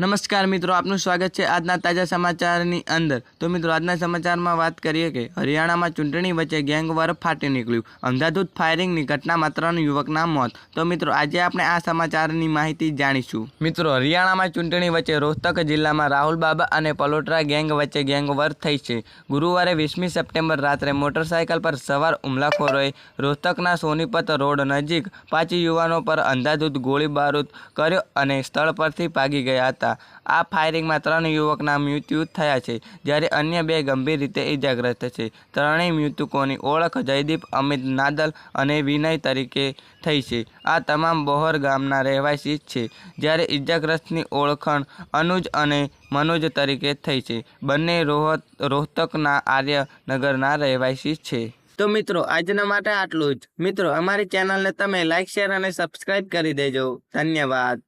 નમસ્કાર મિત્રો, આપનું સ્વાગત છે આજના તાજા સમાચારની અંદર. તો મિત્રો, આજના સમાચારમાં વાત કરીએ કે હરિયાણામાં ચૂંટણી વચ્ચે ગેંગવોર ફાટી નીકળ્યું. અંધાધૂત ફાયરિંગની ઘટનામાં ત્રણ યુવકના મોત. તો મિત્રો, આજે આપણે આ સમાચારની માહિતી જાણીશું. મિત્રો, હરિયાણામાં ચૂંટણી વચ્ચે રોહતક જિલ્લામાં રાહુલ બાબા અને પલોટરા ગેંગ વચ્ચે ગેંગવોર થઈ છે. ગુરુવારે વીસમી સપ્ટેમ્બર રાત્રે મોટરસાયકલ પર સવાર હુમલાખોરોએ રોહતકના સોનીપત રોડ નજીક પાંચ યુવાનો પર અંધાધૂત ગોળીબારૂદ કર્યો અને સ્થળ પરથી ભાગી ગયા હતા. આ ફાયરિંગમાં ત્રણ યુવકના મૃત્યુ થયા છે, જ્યારે અન્ય બે ગંભીર રીતે ઇજાગ્રસ્ત છે. ત્રણેય મૃતકોની ઓળખ જયદીપ, અમિત નાદલ અને વિનય તરીકે થઈ છે. આ તમામ બોહર ગામના રહેવાસી છે, જ્યારે ઇજાગ્રસ્તની ઓળખાણ અનુજ અને મનોજ તરીકે થઈ છે. બંને રોહત, રોહતકના આર્યનગરના રહેવાસી છે. તો મિત્રો, આજના માટે આટલું જ. મિત્રો, અમારી ચેનલને તમે લાઇક શેર અને સબસ્ક્રાઇબ કરી દેજો. ધન્યવાદ.